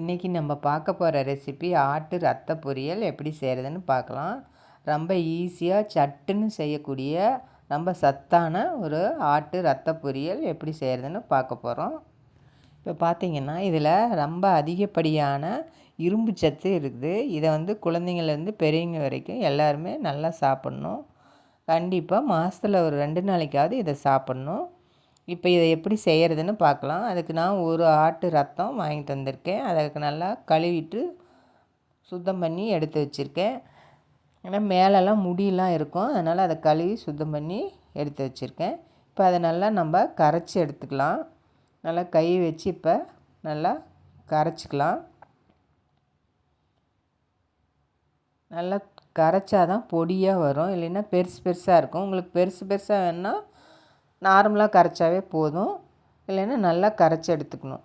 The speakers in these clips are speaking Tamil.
இன்றைக்கி நம்ம பார்க்க போகிற ரெசிபி ஆட்டு ரத்த பொரியல் எப்படி செய்கிறதுன்னு பார்க்கலாம். ரொம்ப ஈஸியாக சட்டுன்னு செய்யக்கூடிய ரொம்ப சத்தான ஒரு ஆட்டு ரத்த பொரியல் எப்படி செய்கிறதுன்னு பார்க்க போகிறோம் இப்போ பார்த்திங்கன்னா இதில் ரொம்ப அதிகப்படியான இரும்பு சத்து இருக்குது. இதை வந்து குழந்தைங்கள்லேருந்து பெரியவங்க வரைக்கும் எல்லாருமே நல்லா சாப்பிட்ணும். கண்டிப்பாக மாதத்தில் ஒரு ரெண்டு நாளைக்காவது இதை சாப்பிட்ணும். இப்போ இதை எப்படி செய்கிறதுன்னு பார்க்கலாம். அதுக்கு நான் ஒரு ஆட்டு ரத்தம் வாங்கிட்டு வந்திருக்கேன் அதுக்கு நல்லா கழுவிட்டு சுத்தம் பண்ணி எடுத்து வச்சுருக்கேன். ஏன்னா மேலெல்லாம் முடியெலாம் இருக்கும். அதனால் அதை கழுவி சுத்தம் பண்ணி எடுத்து வச்சுருக்கேன். இப்போ அதை நல்லா நம்ம கரைச்சி எடுத்துக்கலாம். நல்லா கை வச்சு இப்போ நல்லா கரைச்சிக்கலாம். நல்லா கரைச்சா தான் பொடியாக வரும். இல்லைன்னா பெருசு பெருசாக இருக்கும். உங்களுக்கு பெருசு பெருசாக வேணால் நார்மலாக கரைச்சாவே போதும். இல்லைன்னா நல்லா கரைச்சி எடுத்துக்கணும்.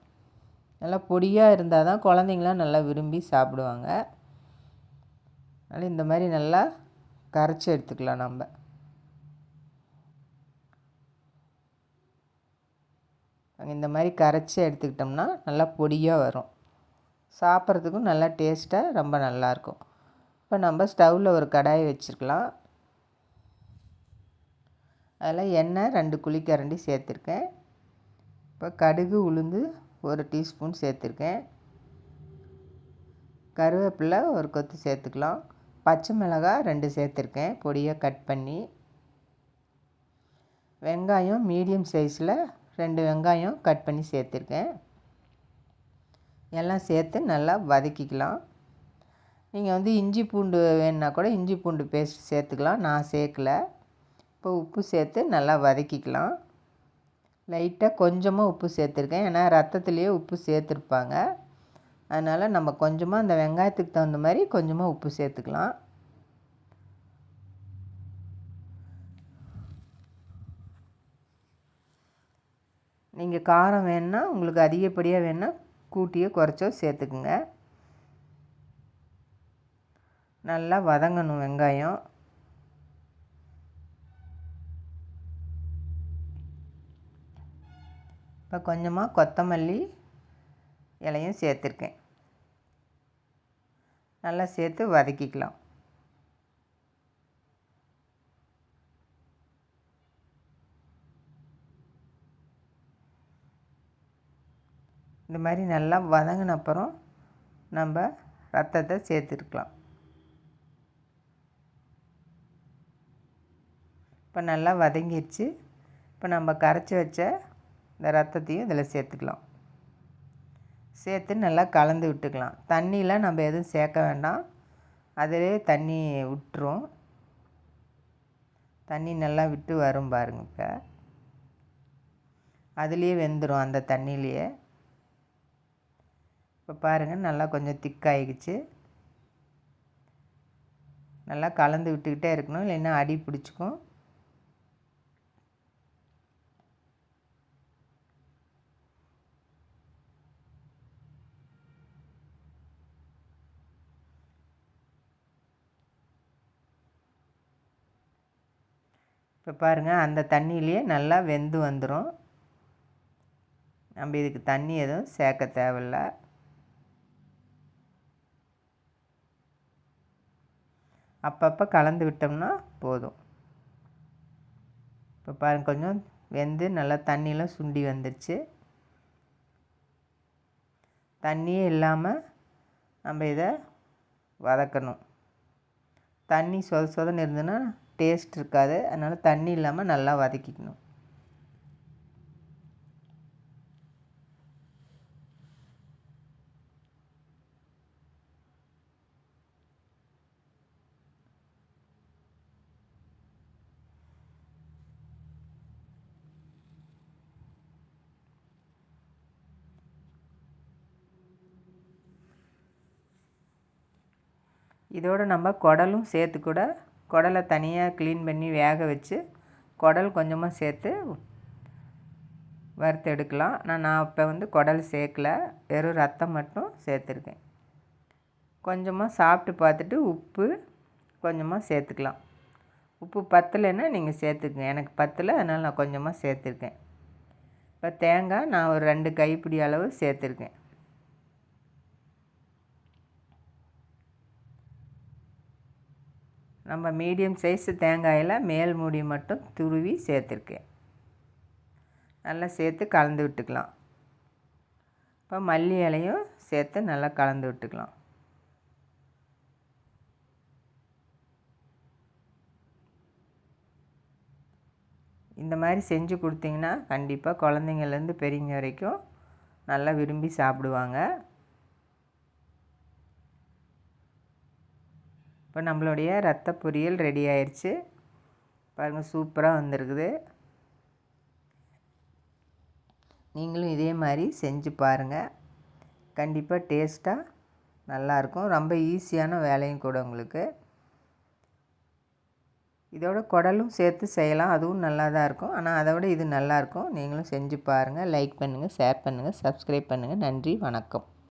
நல்லா பொடியாக இருந்தால் தான் குழந்தைங்களாம் நல்லா விரும்பி சாப்பிடுவாங்க. அதனால் இந்த மாதிரி நல்லா கரைச்சி எடுத்துக்கலாம் நம்ம. இந்த மாதிரி கரைச்சி எடுத்துக்கிட்டோம்னா நல்லா பொடியாக வரும். சாப்பிட்றதுக்கும் நல்லா டேஸ்ட்டாக ரொம்ப நல்லாயிருக்கும் இப்போ நம்ம ஸ்டவ்வில் ஒரு கடாயை வச்சுருக்கலாம். அதில் எண்ணெய் ரெண்டு குழிக்கரண்டி சேர்த்துருக்கேன். இப்போ கடுகு உளுந்து ஒரு டீஸ்பூன் சேர்த்துருக்கேன். கருவேப்பிலை ஒரு கொத்து சேர்த்துக்கலாம். பச்சை மிளகாய் ரெண்டு சேர்த்துருக்கேன் பொடியாக கட் பண்ணி. வெங்காயம் மீடியம் சைஸில் ரெண்டு வெங்காயம் கட் பண்ணி சேர்த்துருக்கேன். எல்லாம் சேர்த்து நல்லா வதக்கிக்கலாம். நீங்கள் வந்து இஞ்சி பூண்டு வேணுன்னா கூட இஞ்சி பூண்டு பேஸ்ட் சேர்த்துக்கலாம் நான் சேர்க்கலை. இப்போ உப்பு சேர்த்து நல்லா வதக்கிக்கலாம். லைட்டாக கொஞ்சமாக உப்பு சேர்த்துருக்கேன். ஏன்னா ரத்தத்துலேயே உப்பு சேர்த்துருப்பாங்க. அதனால் நம்ம கொஞ்சமாக அந்த வெங்காயத்துக்கு தகுந்த மாதிரி கொஞ்சமாக உப்பு சேர்த்துக்கலாம். நீங்கள் காரம் வேணுன்னா உங்களுக்கு அதிகப்படியாக வேணுன்னா கூட்டியோ குறைச்சோ சேர்த்துக்குங்க. நல்லா வதங்கணும் வெங்காயம். இப்போ கொஞ்சமாக கொத்தமல்லி இலையும் சேர்த்துருக்கேன். நல்லா சேர்த்து வதக்கிக்கலாம். இந்த மாதிரி நல்லா வதங்கின அப்புறம் நம்ம ரத்தத்தை சேர்த்துருக்கலாம். இப்போ நல்லா வதங்கிடுச்சு இப்போ நம்ம கரைச்சி வச்ச இந்த ரத்தத்தையும் இதில் சேர்த்துக்கலாம். சேர்த்து நல்லா கலந்து விட்டுக்கலாம். தண்ணியெலாம் நம்ம எதுவும் சேர்க்க வேண்டாம். அதிலே தண்ணி விட்டுரும். தண்ணி நல்லா விட்டு வரும் பாருங்க இப்போ. அதுலேயே வெந்துடும் அந்த தண்ணியிலையே. இப்போ பாருங்கள் நல்லா கொஞ்சம் திக்காயிடுச்சு. நல்லா கலந்து விட்டுக்கிட்டே இருக்கணும். இல்லைன்னா அடி பிடிச்சிக்கும். இப்போ பாருங்கள் அந்த தண்ணியிலேயே நல்லா வெந்து வந்துடும் நம்ம இதுக்கு தண்ணி எதுவும் சேர்க்க தேவையில்ல. அப்பப்போ கலந்து விட்டோம்னா போதும். இப்போ பாருங்கள் கொஞ்சம் வெந்து நல்லா தண்ணியெலாம் சுண்டி வந்துடுச்சு தண்ணியே இல்லாமல் நம்ம இதை வதக்கணும். தண்ணி சொத சொதன்னு இருந்ததுன்னா டேஸ்ட் இருக்காது. அதனால் தண்ணி இல்லாமல் நல்லா வதக்கிக்கணும். இதோடு நம்ம குடலும் சேர்த்து கூட குடலை தனியாக க்ளீன் பண்ணி வேக வச்சு குடல் கொஞ்சமாக சேர்த்து வறுத்து எடுக்கலாம் நான் நான் இப்போ வந்து குடல் சேர்க்கல. வெறும் ரத்தம் மட்டும் சேர்த்துருக்கேன். கொஞ்சமாக சாப்பிட்டு பார்த்துட்டு உப்பு கொஞ்சமாக சேர்த்துக்கலாம். உப்பு பத்தலைன்னா நீங்கள் சேர்த்துக்குங்க. எனக்கு பத்தலை அதனால் நான் கொஞ்சமாக சேர்த்துருக்கேன். இப்போ தேங்காய் நான் ஒரு ரெண்டு கைப்பிடி அளவு சேர்த்துருக்கேன். நம்ம மீடியம் சைஸ் தேங்காயில் மேல் மூடி மட்டும் துருவி சேர்த்துருக்கேன். நல்லா சேர்த்து கலந்து விட்டுக்கலாம். இப்போ மல்லி இலையும் சேர்த்து நல்லா கலந்து விட்டுக்கலாம். இந்த மாதிரி செஞ்சு கொடுத்தீங்கன்னா கண்டிப்பாக குழந்தைங்கள்லேருந்து பெரியவங்க வரைக்கும் நல்லா விரும்பி சாப்பிடுவாங்க. இப்போ நம்மளுடைய ரத்த பொரியல் ரெடி ஆயிடுச்சு பாருங்கள் சூப்பராக வந்திருக்குது. நீங்களும் இதே மாதிரி செஞ்சு பாருங்கள் கண்டிப்பாக டேஸ்ட்டாக நல்லாயிருக்கும். ரொம்ப ஈஸியான வேலையும் கூட உங்களுக்கு. இதோட குடலும் சேர்த்து செய்யலாம். அதுவும் நல்லா தான் இருக்கும். ஆனால் அதை விட இது நல்லாயிருக்கும் நீங்களும் செஞ்சு பாருங்கள் லைக் பண்ணுங்கள் ஷேர் பண்ணுங்கள் சப்ஸ்கிரைப் பண்ணுங்கள் நன்றி வணக்கம்.